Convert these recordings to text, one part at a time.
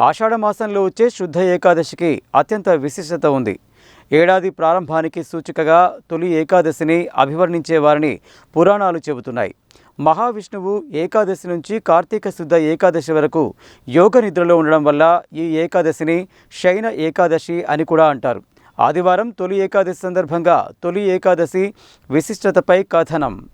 ఆషాఢమాసంలో వచ్చే శుద్ధ ఏకాదశికి అత్యంత విశిష్టత ఉంది. ఏడాది ప్రారంభానికి సూచికగా తొలి ఏకాదశిని అభివర్ణించేవారని పురాణాలు చెబుతున్నాయి. మహావిష్ణువు ఏకాదశి నుంచి కార్తీక శుద్ధ ఏకాదశి వరకు యోగ నిద్రలో ఉండడం వల్ల ఈ ఏకాదశిని శయన ఏకాదశి అని కూడా అంటారు. ఆదివారం తొలి ఏకాదశి సందర్భంగా తొలి ఏకాదశి విశిష్టతపై కథనం.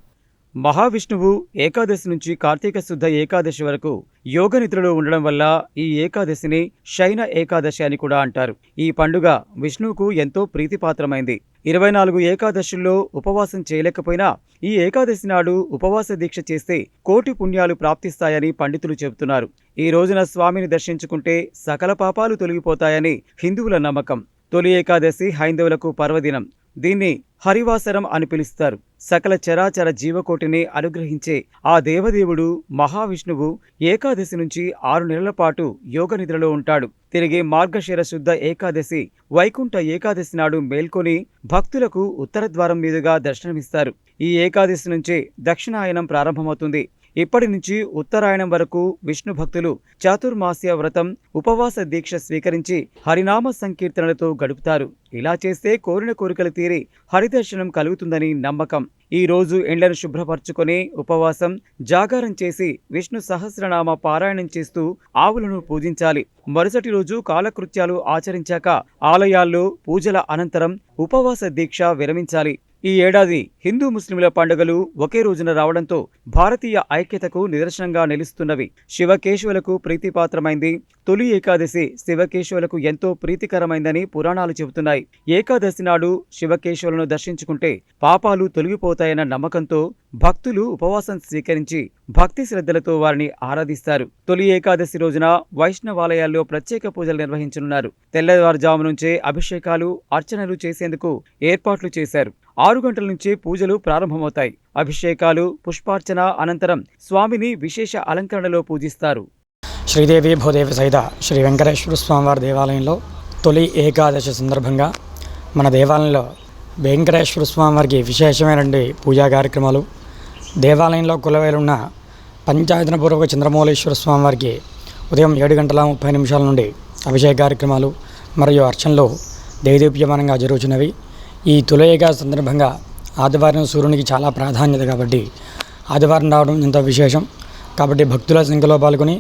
మహావిష్ణువు ఏకాదశి నుంచి కార్తీక శుద్ధ ఏకాదశి వరకు యోగ నిద్రలో ఉండడం వల్ల ఈ ఏకాదశిని శైన ఏకాదశి అని కూడా అంటారు. ఈ పండుగ విష్ణువుకు ఎంతో ప్రీతిపాత్రమైంది. ఇరవై నాలుగు ఏకాదశుల్లో ఉపవాసం చేయలేకపోయినా ఈ ఏకాదశి నాడు ఉపవాస దీక్ష చేస్తే కోటి పుణ్యాలు ప్రాప్తిస్తాయని పండితులు చెబుతున్నారు. ఈ రోజున స్వామిని దర్శించుకుంటే సకల పాపాలు తొలగిపోతాయని హిందువుల నమ్మకం. తొలి ఏకాదశి హైందవులకు పర్వదినం. దీన్ని హరివాసరం అని పిలుస్తారు. సకల చరాచర జీవకోటిని అనుగ్రహించే ఆ దేవదేవుడు మహావిష్ణువు ఏకాదశి నుంచి ఆరు నెలల పాటు యోగ నిద్రలో ఉంటాడు. తిరిగి మార్గశిర శుద్ధ ఏకాదశి వైకుంఠ ఏకాదశి నాడు మేల్కొని భక్తులకు ఉత్తర ద్వారం మీదుగా దర్శనమిస్తారు. ఈ ఏకాదశి నుంచే దక్షిణాయనం ప్రారంభమవుతుంది. ఇప్పటి నుంచి ఉత్తరాయణం వరకు విష్ణు భక్తులు చాతుర్మాస్య వ్రతం ఉపవాస దీక్ష స్వీకరించి హరినామ సంకీర్తనలతో గడుపుతారు. ఇలా చేస్తే కోరిన కోరికలు తీరి హరిదర్శనం కలుగుతుందని నమ్మకం. ఈ రోజు ఎండ్లను శుభ్రపరచుకొని ఉపవాసం జాగారం చేసి విష్ణు సహస్రనామ పారాయణం చేస్తూ ఆవులను పూజించాలి. మరుసటి రోజు కాలకృత్యాలు ఆచరించాక ఆలయాల్లో పూజల అనంతరం ఉపవాస దీక్ష విరమించాలి. ఈ ఏడాది హిందూ ముస్లింల పండుగలు ఒకే రోజున రావడంతో భారతీయ ఐక్యతకు నిదర్శనంగా నిలుస్తున్నవి. శివకేశవులకు ప్రీతిపాత్రమైంది. తొలి ఏకాదశి శివకేశవులకు ఎంతో ప్రీతికరమైందని పురాణాలు చెబుతున్నాయి. ఏకాదశి నాడు శివకేశవులను దర్శించుకుంటే పాపాలు తొలగిపోతాయన్న నమ్మకంతో భక్తులు ఉపవాసం స్వీకరించి భక్తి శ్రద్ధలతో వారిని ఆరాధిస్తారు. తొలి ఏకాదశి రోజున వైష్ణవాలయాల్లో ప్రత్యేక పూజలు నిర్వహించనున్నారు. తెల్లవారుజాము నుంచే అభిషేకాలు అర్చనలు చేసేందుకు ఏర్పాట్లు చేశారు. ఆరు గంటల నుంచి పూజలు ప్రారంభమవుతాయి. అభిషేకాలు పుష్పార్చన అనంతరం స్వామిని విశేష అలంకరణలో పూజిస్తారు. శ్రీదేవి భూదేవి సహిత శ్రీ వెంకటేశ్వర స్వామివారి దేవాలయంలో తొలి ఏకాదశి సందర్భంగా మన దేవాలయంలో వెంకటేశ్వర స్వామివారికి విశేషమైనటువంటి పూజా కార్యక్రమాలు దేవాలయంలో కులవేలున్న పంచాయతనపూర్వక చంద్రమౌళేశ్వర స్వామివారికి ఉదయం ఏడు గంటల ముప్పై నిమిషాల నుండి అభిషేక కార్యక్రమాలు మరియు అర్చనలు దైదీప్యమానంగా జరుగుతున్నవి ఈ తొలి సందర్భంగా ఆదివారం సూర్యునికి చాలా ప్రాధాన్యత కాబట్టి ఆదివారం రావడం ఎంతో విశేషం. కాబట్టి భక్తుల సంఖ్యలో పాల్గొని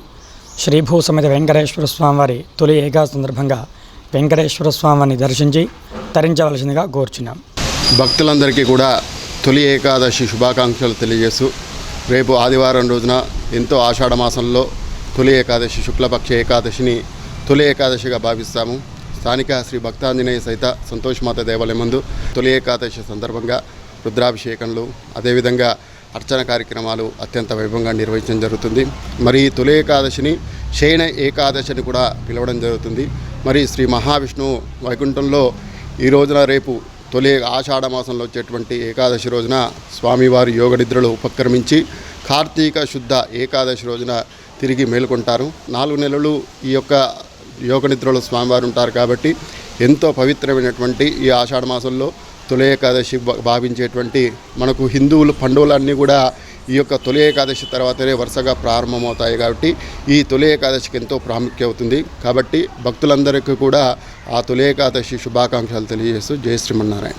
శ్రీభూ సమేత వెంకటేశ్వర స్వామివారి తొలి ఏకా సందర్భంగా వెంకటేశ్వర స్వామిని దర్శించి తరించవలసిందిగా కోరుచున్నాం. భక్తులందరికీ కూడా తొలి ఏకాదశి శుభాకాంక్షలు తెలియజేస్తూ రేపు ఆదివారం రోజున ఎంతో ఆషాఢ మాసంలో తొలి ఏకాదశి శుక్లపక్ష ఏకాదశిని తొలి ఏకాదశిగా భావిస్తాము. స్థానిక శ్రీ భక్తాంజనేయ సహిత సంతోషమాత దేవాలయం ముందు తొలి ఏకాదశి సందర్భంగా రుద్రాభిషేకంలు అదేవిధంగా అర్చన కార్యక్రమాలు అత్యంత వైభవంగా నిర్వహించడం జరుగుతుంది. మరి తొలి ఏకాదశిని శయన ఏకాదశిని కూడా పిలవడం జరుగుతుంది. మరి శ్రీ మహావిష్ణువు వైకుంఠంలో ఈ రోజున రేపు తొలి ఆషాఢ మాసంలో వచ్చేటువంటి ఏకాదశి రోజున స్వామివారి యోగ నిద్రలు ఉపక్రమించి కార్తీక శుద్ధ ఏకాదశి రోజున తిరిగి మేలుకుంటారు. నాలుగు నెలలు ఈ యొక్క యోగ నిద్రలో స్వామివారు ఉంటారు కాబట్టి ఎంతో పవిత్రమైనటువంటి ఈ ఆషాఢ మాసంలో తొలి ఏకాదశి భా- భావించేటువంటి మనకు హిందువులు పండుగలన్నీ కూడా ఈ యొక్క తొలి ఏకాదశి తర్వాతనే వరుసగా ప్రారంభమవుతాయి కాబట్టి ఈ తొలి ఏకాదశికి ఎంతో ప్రాముఖ్యం అవుతుంది. కాబట్టి భక్తులందరికీ కూడా ఆ తొలి ఏకాదశి శుభాకాంక్షలు తెలియజేస్తూ జయ శ్రీమన్నారాయణ.